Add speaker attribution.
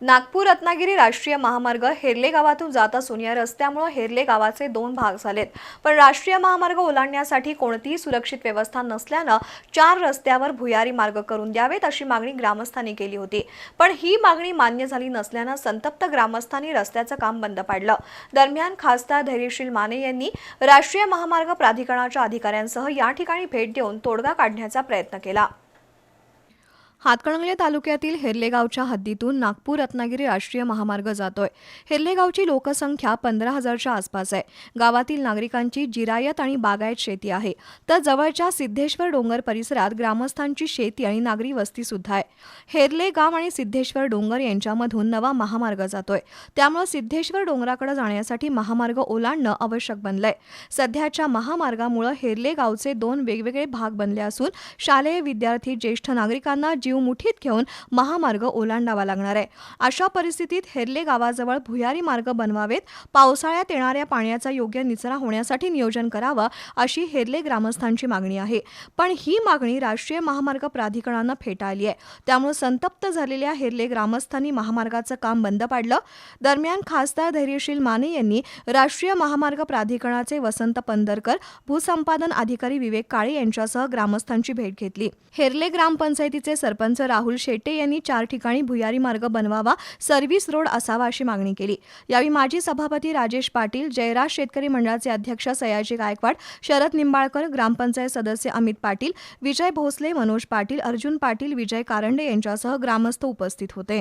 Speaker 1: नागपूर रत्नागिरी राष्ट्रीय महामार्ग हेरले गावातून जात असून या रस्त्यामुळे हेरले गावाचे दोन भाग झालेत. पण राष्ट्रीय महामार्ग ओलांडण्यासाठी कोणतीही सुरक्षित व्यवस्था नसल्यानं चार रस्त्यावर भुयारी मार्ग करून द्यावेत अशी मागणी ग्रामस्थांनी केली होती. पण ही मागणी मान्य झाली नसल्यानं संतप्त ग्रामस्थांनी रस्त्याचं काम बंद पाडलं. दरम्यान खासदार धैर्यशील माने यांनी राष्ट्रीय महामार्ग प्राधिकरणाच्या अधिकाऱ्यांसह या ठिकाणी भेट देऊन तोडगा काढण्याचा प्रयत्न केला. हातकणंगले तालुक्यातील हेर्लेगावच्या हद्दीतून नागपूर रत्नागिरी राष्ट्रीय महामार्ग जातोय. हेर्लेगावची लोकसंख्या पंधरा हजारच्या आसपास आहे. गावातील नागरिकांची जिरायत आणि बागायत शेती आहे. तर जवळच्या सिद्धेश्वर डोंगर परिसरात ग्रामस्थांची शेती आणि नागरी वस्ती सुद्धा आहे. हेर्ले गाव आणि सिद्धेश्वर डोंगर यांच्यामधून नवा महामार्ग जातोय. त्यामुळे सिद्धेश्वर डोंगराकडे जाण्यासाठी महामार्ग ओलांडणं आवश्यक बनलंय. सध्याच्या महामार्गामुळे हेर्ले गावचे दोन वेगवेगळे भाग बनले असून शालेय विद्यार्थी ज्येष्ठ नागरिकांना जीव मुठीत घेऊन महामार्ग ओलांडावा लागणार आहे. अशा परिस्थितीत हेरले गावाजवळ भुयारी मार्ग बनवावेत. पावसाळ्यात येणाऱ्या पाण्याचा योग्य निचरा होण्यासाठी नियोजन करावं अशी हेर्ले ग्रामस्थांची मागणी आहे. पण ही मागणी राष्ट्रीय महामार्ग प्राधिकरणानं फेटाळली आहे. त्यामुळे संतप्त झालेल्या हेरले ग्रामस्थांनी महामार्गाचं काम बंद पाडलं. दरम्यान खासदार धैर्यशील माने यांनी राष्ट्रीय महामार्ग प्राधिकरणाचे वसंत पंदरकर भूसंपादन अधिकारी विवेक काळे यांच्यासह ग्रामस्थांची भेट घेतली. हेर्ले ग्रामपंचायतीचे सरपंच राहुल शेटे यांनी चार ठिकाणी भुयारी मार्ग बनवावा सर्व्हिस रोड असावा अशी मागणी केली. यावेळी माजी सभापती राजेश पाटील जयराज शेतकरी मंडळाचे अध्यक्ष सयाजी गायकवाड शरद निंबाळकर ग्रामपंचायत सदस्य अमित पाटील विजय भोसले मनोज पाटील अर्जुन पाटील विजय कारंडे यांच्यासह ग्रामस्थ उपस्थित होते.